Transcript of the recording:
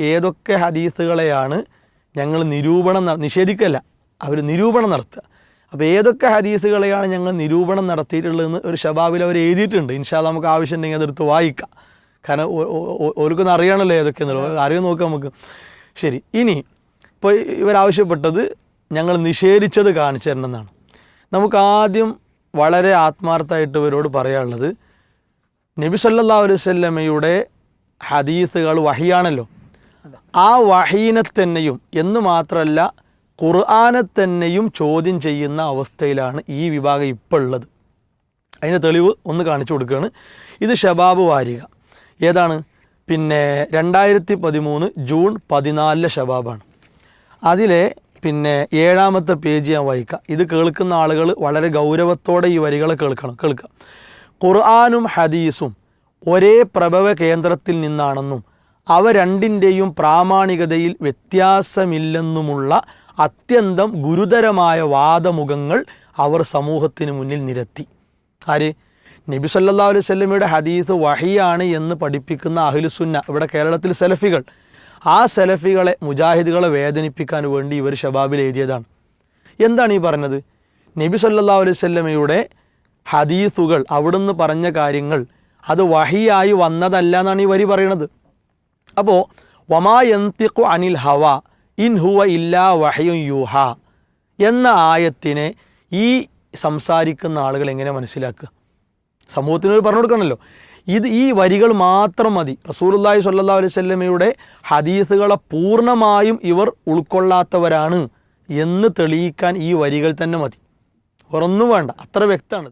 ഏതൊക്കെ ഹദീസുകളെയാണ് ഞങ്ങൾ നിരൂപണം നിഷേധിക്കല്ല അവർ നിരൂപണം നടത്തുക. അപ്പോൾ ഏതൊക്കെ ഹദീസുകളെയാണ് ഞങ്ങൾ നിരൂപണം നടത്തിയിട്ടുള്ളതെന്ന് ഒരു ഷബാബിൽ അവർ എഴുതിയിട്ടുണ്ട്. ഇൻഷാ നമുക്ക് ആവശ്യം ഉണ്ടെങ്കിൽ അതെടുത്ത് വായിക്കാം. കാരണം ഓർക്കൊന്നും അറിയണമല്ലോ ഏതൊക്കെയെന്നുള്ളത്. അറിയാൻ നോക്കാം നമുക്ക്. ശരി ഇനി ഇപ്പോൾ ഇവരാവശ്യപ്പെട്ടത് ഞങ്ങൾ നിഷേധിച്ചത് കാണിച്ചു തരണമെന്നാണ്. നമുക്ക് ആദ്യം വളരെ ആത്മാർത്ഥമായിട്ട് ഇവരോട് പറയാനുള്ളത് നബി സല്ലാ അലൈവല്ലമയുടെ ഹദീസുകൾ വഹിയാണല്ലോ. ആ വഹീനെ തന്നെയും എന്ന് മാത്രമല്ല ഖുർആാനെ തന്നെയും ചോദ്യം ചെയ്യുന്ന അവസ്ഥയിലാണ് ഈ വിഭാഗം ഇപ്പോൾ ഉള്ളത്. അതിന്റെ തെളിവ് ഒന്ന് കാണിച്ചു കൊടുക്കുകയാണ്. ഇത് ഷബാബ് വാരിക. ഏതാണ്? പിന്നെ രണ്ടായിരത്തി പതിമൂന്ന് ജൂൺ പതിനാലിലെ ഷബാബാണ്. അതിലെ പിന്നെ ഏഴാമത്തെ പേജ് ഞാൻ വായിക്കാം. ഇത് കേൾക്കുന്ന ആളുകൾ വളരെ ഗൗരവത്തോടെ ഈ വരികളെ കേൾക്കണം. കേൾക്കുക. ഖുർആാനും ഹദീസും ഒരേ പ്രഭവ കേന്ദ്രത്തിൽ നിന്നാണെന്നും അവ രണ്ടിന്റെയും പ്രാമാണികതയിൽ വ്യത്യാസമില്ലെന്നുമുള്ള അത്യന്തം ഗുരുതരമായ വാദമുഖങ്ങൾ അവർ സമൂഹത്തിന് മുന്നിൽ നിരത്തി. ആര്? നബി സല്ലാ അലൈഹി സ്വല്ലമയുടെ ഹദീസ് വഹിയാണ് എന്ന് പഠിപ്പിക്കുന്ന അഹിലുസുന്ന ഇവിടെ കേരളത്തിൽ സെലഫികൾ. ആ സെലഫികളെ മുജാഹിദുകളെ വേദനിപ്പിക്കാൻ വേണ്ടി ഇവർ ഷബാബിൽ എഴുതിയതാണ്. എന്താണ് ഈ പറഞ്ഞത്? നബി സല്ലാ അലൈഹി സ്വല്ലമയുടെ ഹദീസുകൾ അവിടുന്ന് പറഞ്ഞ കാര്യങ്ങൾ അത് വഹിയായി വന്നതല്ല എന്നാണ് ഈ വരി പറയണത്. അപ്പോൾ വമാ യന്തിഖു അനിൽ ഹവ ഇൻ ഹുവ ഇല്ലാ വഹയു യൂഹ എന്ന ആയത്തിനെ ഈ സംസാരിക്കുന്ന ആളുകൾ എങ്ങനെ മനസ്സിലാക്കുക? സമൂഹത്തിന് പറഞ്ഞു കൊടുക്കണമല്ലോ. ഇത് ഈ വരികൾ മാത്രം മതി. റസൂലുല്ലാഹി സ്വല്ലല്ലാഹു അലൈഹി വസല്ലമയുടെ ഹദീസുകളെ പൂർണമായും ഇവർ ഉൾക്കൊള്ളാത്തവരാണ് എന്ന് തെളിയിക്കാൻ ഈ വരികൾ തന്നെ മതി. വേറൊന്നും വേണ്ട. അത്ര വ്യക്തമാണ്.